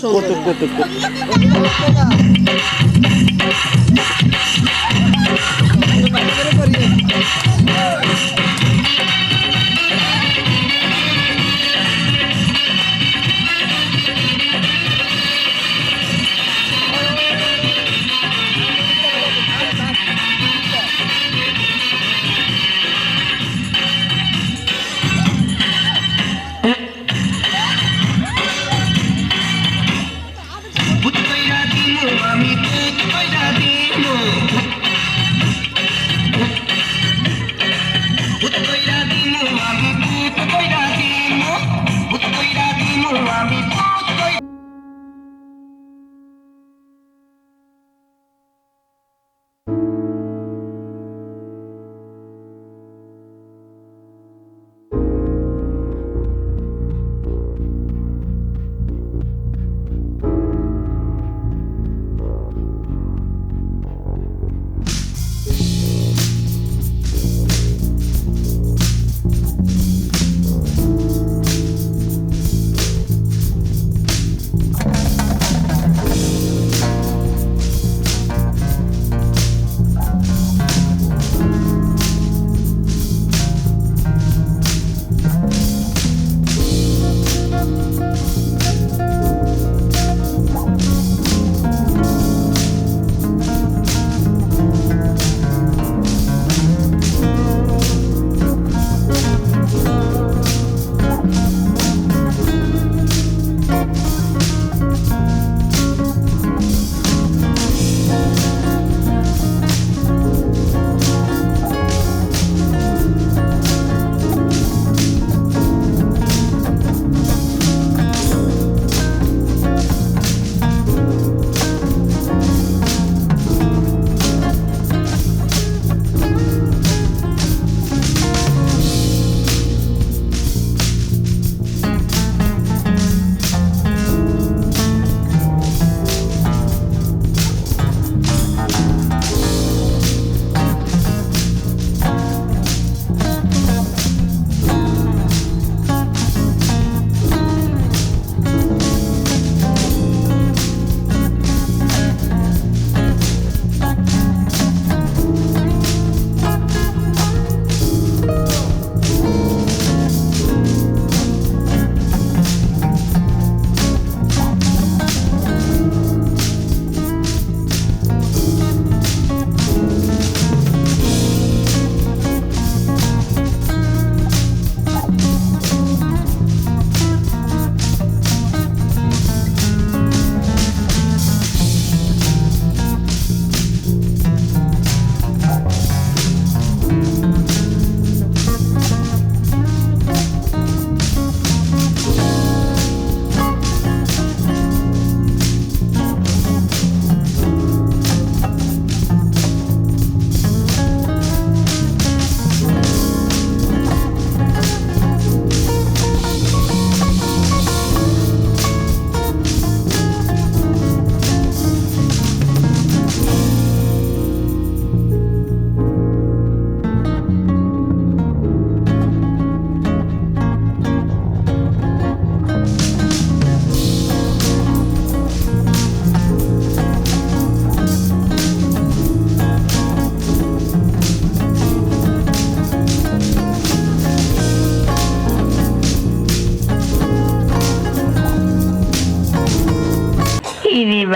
সুন্দর কত কত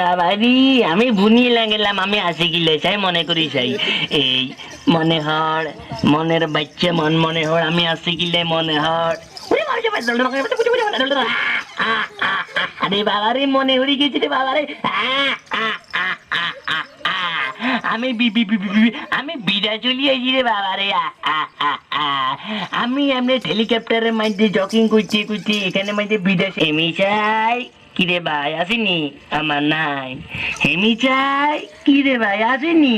বাবা রে আমি বুনিয়ে গেলাম আমি আসি গিলে চাই মনে করি চাই এই মনে হর, মনের বাচ্চা, মন মনে হর, আমি আসি গিলে মনে হর। আরে বাবা রে মনে হরি গেছি রে বাবা রে আমি আমি বিড়া চলি আইছি রে বাবা রে। আমি এমনি হেলিকপ্টারের মধ্যে জকিং করছি করছি, এখানে মধ্যে বিড়া এমি চাই কিরে ভাই আসেনি? আমার নাই। হেমি চাই কিরে ভাই আসেনি?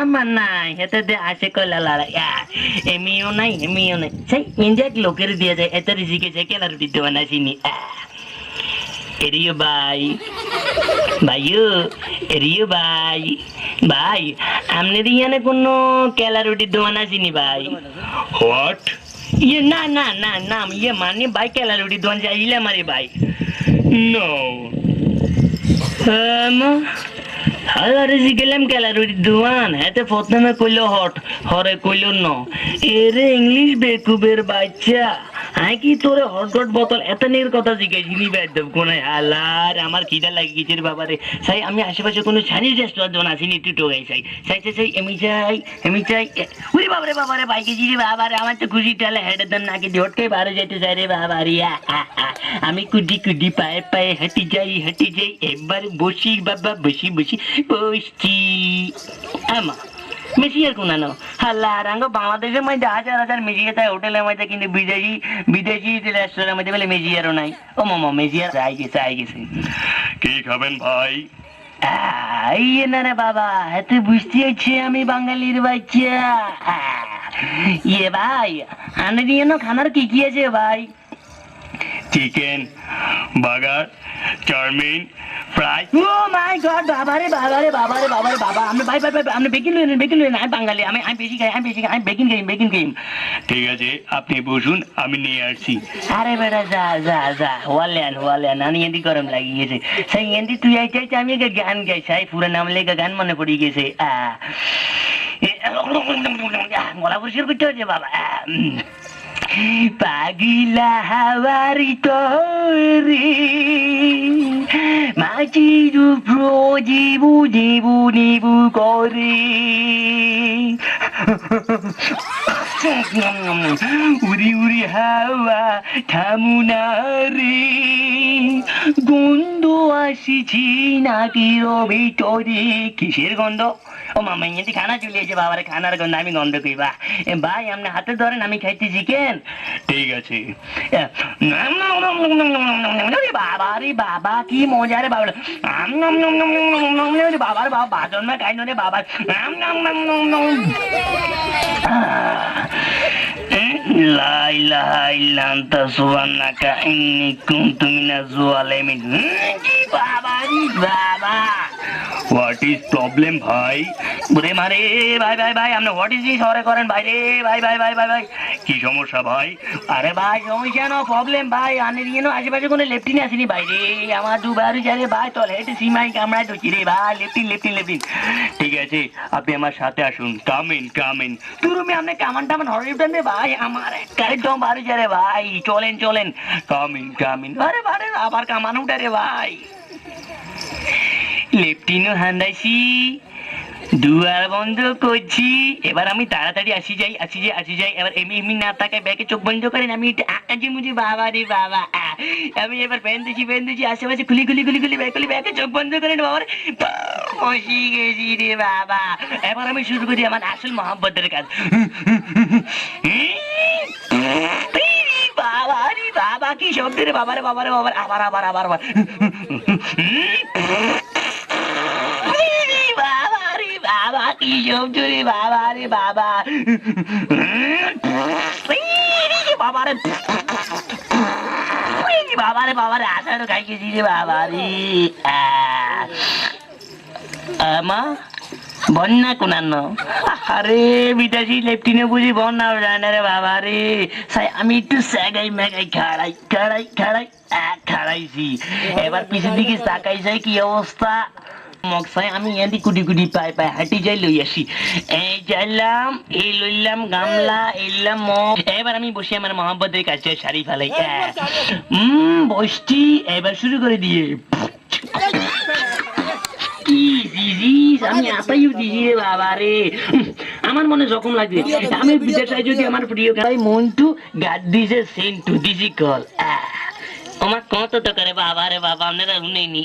আমার নাই। হেতে দে আসে কয়লা লাড়া ইয়া এমিও নাই হেমিও নাই। সেই ইন্ডিয়াক লোকের দিয়ে যায় এত রিজিকে যায় কেলা রুটি দেওয়া এরিও ভাই ভাইও এরিও ভাই ভাই আপনার ইয়ানে কোনো কেলা রুটি দোয়ান আসেনি ভাই। হোয়াট ইয়ে না না না না ইয়ে মানে ভাই কেলা রুটি দোয়ান চাইলে আমারে ভাই। নো আমা হাজারে গেলাম ক্যালারির দোয়ান হাতে প্রথমে কইলো হট, হরে কইলো ন এরে ইংলিশ বেকুবের বাচ্চা। আই কি তোরে হট হট বোতল এত নের কথা জিজ্ঞাসিনি বেদব কোনে হালার আমার খিদা লাগি গেছে রে বাবারে সাই আমি আশেপাশে কোনো চাইনিজ রেস্টুরেন্ট আসিনি একটু টোগাই চাই চাই চাই চাই এমি চাই এমি চাই উরি বাবারে বাবারে বাইকে জি রে বাবারে আমার তো খুশি টালে হেডে দেন নাকি হটকে বারে যেতে চাই রে আ, আ। আমি কুদি কুদি পায়ে পায়ে হেঁটে যাই হেঁটে যাই এবার বসি বাবা বসি বসি বসছি। আমা মেসিয়ার কোনানো হাল্লা রাঙ্গ বাংলাদেশের মধ্যে হাজার হাজার মেজিয়া তাই হোটেলের মধ্যে কিন্তু বিদেশি বিদেশি রেস্টুরেন্টের মধ্যে বলে মেজিয়ারও নাই। ও মামা মেজিয়ার আই গেছে আই গেছে। কি খাবেন ভাই? আই না রে বাবা এত বুঝতে হচ্ছে আমি বাঙালির বাচ্চা। ইয়ে ভাই আনে দিয়ে না খানার কি কি আছে ভাই? Chicken burger chow mein fry oh my god বাবা রে বাবা রে বাবা। আমি ভাই ভাই ভাই আমি বেকিন লইলেন বেকিন লইলেন আমি বাঙালি আমি আমি বেশি খাই আমি বেশি খাই আমি বেকিন খাই বেকিন খাই ঠিক আছে আপনি বসুন আমি নিয়ে আসছি। আরে বেটা যা যা যা ওয়ালেন ওয়ালেন আমি এন্দি গরম লাগি গেছে। সেই এন্দি তুই আই চাই আমি একটা গান গাই চাই পুরো নাম লেখা গান মনে পড়ে গেছে। গলা পরিষ্কার করতে হচ্ছে বাবা। পাগিলা হাওয়ারি তরে। উপর জীবু জীবু নিবু করে উড়ি উড়ি হাওয়া থামুনা রে গন্ধ আসিছি নাকির ভিতরে কিসের গন্ধ? ও মামা ইয়ে খানা চলে এসে বাবার খানার গন্ধ আমি গন্ধ কইবা এ ভাই আপনি হাতে ধরেন আমি খাইতে চিকেন ঠিক আছে বাবা রে বাবা কি মজা রে বাবা আম নম নম নম নম নম নম রে বাবা বাজন মে খাই রে লা ইলাহা ইল্লা আনতা সুবহানাকা ইন্নী কুনতু মিনাজ জালিমিন বাবা রে বাবা হোয়াট ইজ প্রবলেম ভাই বুড়ে মারে ভাই ভাই ভাই আপনি হোয়াট ইজ দিস হরে করেন ভাই রে ভাই ভাই ভাই ভাই ভাই কি সমস্যা ভাই আরে ভাই সমস্যা না প্রবলেম ভাই আনে দিয়ে না, আশেপাশে কোনো লেফটিন আসেনি ভাই রে। আমার দুবার যারে ভাই তোর হেঁটে সীমাই কামড়ায় তো রে ভাই লেফটিন লেফটিন লেফটিন ঠিক আছে, আপনি আমার সাথে আসুন। কাম ইন কাম ইন তুই রুমে আপনি কামান টামান হরে রে ভাই আমার কারে দম বাড়ি যারে ভাই চলেন চলেন। কাম ইন কাম ইন আরে বারে আবার কামান উঠে রে ভাই লেফটিনও হান্দাইছি, দুয়ার বন্ধ করছি। এবার আমি তাড়াতাড়ি আসি যাই আসি যাই আসি যাই। এবার এমনি এমনি না তাকায় ব্যাগে চোখ বন্ধ করেন। আমি আকাশে মুজি বাবা রে বাবা আমি এবার প্যান দিচ্ছি প্যান দিচ্ছি আশেপাশে খুলি খুলি খুলি খুলি, ব্যাগ, খুলি, ব্যাগে চোখ বন্ধ করেন বাবা রে। বসি গেছি রে বাবা। এবার আমি শুরু করি আমার আসল মহাব্বতের কাজ। বাবা রে বাবা, কি শব্দ রে বাবা রে বাবা রে, বাবা আবার আবার আবার আবার। কি বাবা রে বাবা। বাবা রে। বাবা রে বাবা রে আষাঢ় খাই গেছি বাবা রে। মা বন্যা কোনান্ন আরে বিদেশি লেফটিনে বুঝি বন্যা যায় না রে বাবা রে। সাই আমি একটু স্যাগাই ম্যাগাই খাড়াই খাড়াই খাড়াই আহ, খাড়াইছি। এবার পিছের দিকে তাকাই যাই কি অবস্থা? মকসাই আমি এদি কুটি কুটি পাই পাই হাঁটি যাই লই আসি। এই যাইলাম এই লইলাম গামলা এইলাম মগ। এবার আমি বসে আমার মহাব্বতের কাছে শাড়ি ফেলাই। হুম বসছি এবার শুরু করে দিয়ে। কি দিদিস আমি আপাইও দিদি রে বাবা রে আমার মনে যখন লাগবে আমি বিদেশে যদি আমার প্রিয় গাই মন্টু গাড দিছে সেন্টু দিছি কল আমার কত তো করে বাবা রে বাবা আপনারা শুনেনি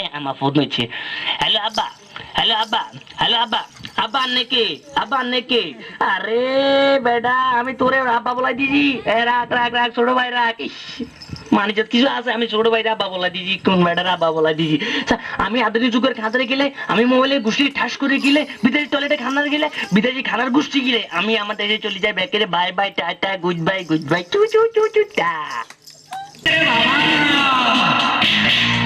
এ আমার ফোন হচ্ছে হ্যালো আব্বা। হ্যালো আব্বা। হ্যালো আব্বা। আব্বা আন্নে কে? আব্বা আন্নে কে? আরে বেটা আমি তোরে আব্বা বলাই দিছি এ রাখ রাখ রাখ ছোট ভাই রাখ। ইস, মানুষের কিছু আছে আমি ছোট ভাইরা আব্বা বলা দিছি কোন ম্যাডার আব্বা বলা দিছি আমি আধুনিক যুগের খাতারে গেলে আমি মোবাইলে গোষ্ঠী ঠাস করে গেলে বিদেশি টয়লেটে খানার গেলে বিদেশি খানার গোষ্ঠী গেলে আমি আমার দেশে চলে যাই ব্যাকেরে bye bye tata good bye good bye চু চু চু চু টা 谢谢老妈们啊！